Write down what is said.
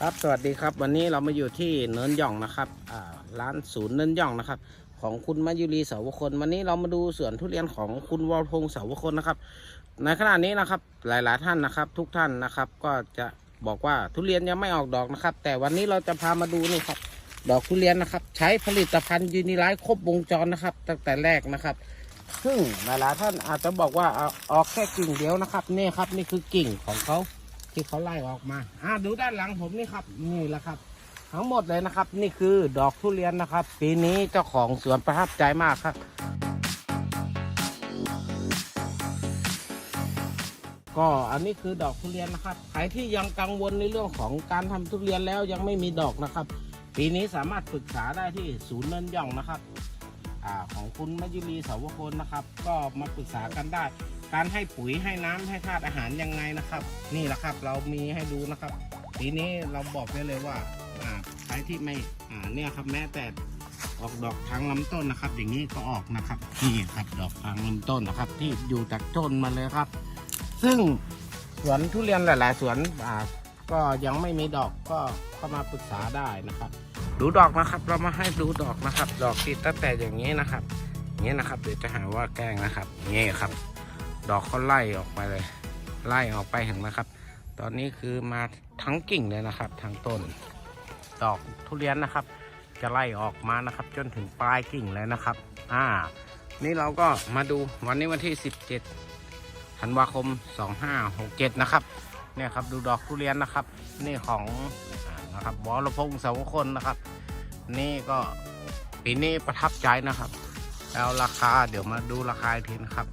ครับสวัสดีครับวันนี้เรามาอยู่ที่เนินหย่องนะครับร้านศูนย์เนินหย่องนะครับ ของคุณมายุรีเสาวคน วันนี้เรามาดูสวนทุเรียนของคุณวรพงศ์เสาวคนนะครับ ในขณะนี้นะครับหลายๆท่านนะครับ ทุกท่านนะครับ ก็จะบอกว่าทุเรียนยังไม่ออกดอกนะครับ แต่วันนี้เราจะพามาดูนี่ครับ ดอกทุเรียนนะครับ ใช้ผลิตภัณฑ์ยูนิไลท์ครบวงจรนะครับ ตั้งแต่แรกนะครับ ซึ่งหลายๆท่านอาจจะบอกว่าเอาออกแค่กิ่งเดียวนะครับ นี่ครับนี่คือกิ่งของเขาที่เขาไล่ออกมา อ่าดูด้านหลังผมนี่ครับ นี่แหละครับ ทั้งหมดเลยนะครับ นี่คือดอกทุเรียนนะครับ ปีนี้เจ้าของสวนประทับใจมากครับ ก็อันนี้คือดอกทุเรียนนะครับใครที่ยังกังวลในเรื่องของการทำทุเรียนแล้วยังไม่มีดอกนะครับ ปีนี้สามารถปรึกษาได้ที่ศูนย์เนินย่องนะครับ ของคุณมยุรีเสาวคนนะครับ ก็มาปรึกษากันได้ การให้ปุ๋ยให้น้ำให้ธาตุอาหารยังไงนะครับ นี่แหละครับเรามีให้ดูนะครับ ปีนี้เราบอกได้เลยว่าใครที่ไม่เนี่ยครับแม้แต่ออกดอกทางลำต้นนะครับ อย่างนี้ก็ออกนะครับนี่ครับดอกทางลำต้นนะครับ ที่อยู่จากต้นมาเลยครับ ซึ่งสวนทุเรียนหลาย ๆ สวนก็ยังไม่มีดอกก็เข้ามาปรึกษาได้นะครับ ดูดอกนะครับ เรามาให้ดูดอกนะครับ ดอกติดตั้งแต่อย่างนี้นะครับอย่างนี้นะครับเดี๋ยวจะหาว่าแกล้งนะครับนี่ครับ ดอกเขาไล่ออกไปเลย ไล่ออกไปเห็นไหมครับ ตอนนี้คือมาทั้งกิ่งเลยนะครับทั้งต้น ดอกทุเรียนนะครับ จะไล่ออกมานะครับ จนถึงปลายกิ่งเลยนะครับ อ่า นี่เราก็มาดูวันนี้วันที่ 17ธันวาคม 2567 นะครับเนี่ยครับดูดอกทุเรียนนะครับ นี่ของ นะครับวรพงศ์เสาวคนนะครับ นี่ก็ปีนี้ประทับใจนะครับ แล้วราคาเดี๋ยวมาดูราคาทีนะครับ